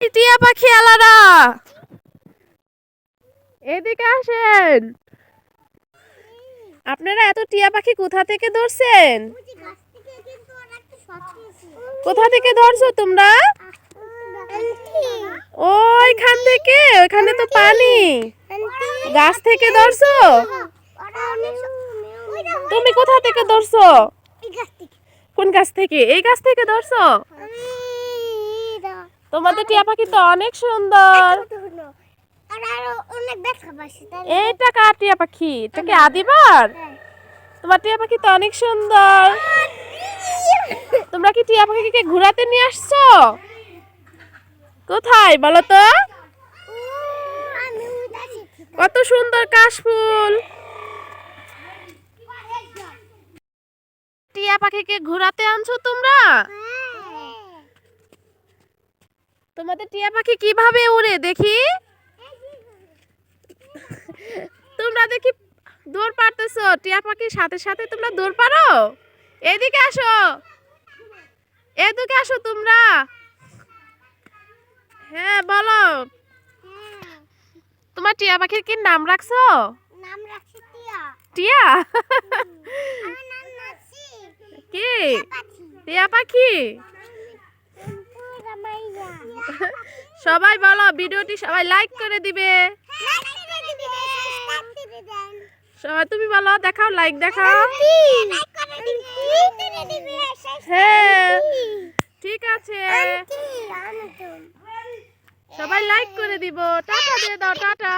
টিয়া পাখি আলাদা। এদিকে আসেন। আপনারা এত টিয়া পাখি কোথা থেকে ধরছেন? কোথা থেকে ধরছো তোমরা? ওইখান থেকে, ওইখানে তো পানি। গাছ থেকে ধরছো? তুমি কোথা থেকে ধরছো? কোন গাছ থেকে? এই গাছ থেকে ধরছো? তোমাদের টিয়া পাখি তো অনেক সুন্দর। এইটা কার টিয়া পাখি? এটা কি আদিবার? তোমার টিয়া পাখি তো অনেক সুন্দর। তোমরা কি টিয়া পাখিকে ঘোরাতে নিয়ে আসছো? কোথায় বলো তো? কত সুন্দর কাশফুল টিয়া পাখিকে ঘোরাতে আনছো তোমরা? তোমাদের টিয়া পাখি কীভাবে উড়ে দেখি? তোমরা দেখি দৌড় পারতেছো টিয়া পাখির সাথে সাথে তোমরা দৌড় পারো? এদিকে আসো। এদিকে আসো তোমরা। হ্যাঁ বলো। তোমার টিয়া পাখির কি নাম রাখছো? নাম রাখছি টিয়া। টিয়া? কি? টিয়া পাখি? সবাই বলো ভিডিওটি সবাই লাইক করে দিবে। সবাই তুমি বলো, দেখাও লাইক দেখাও। হ্যাঁ ঠিক আছে। সবাই লাইক করে দিব। টাটা দিয়ে দাও, টাটা।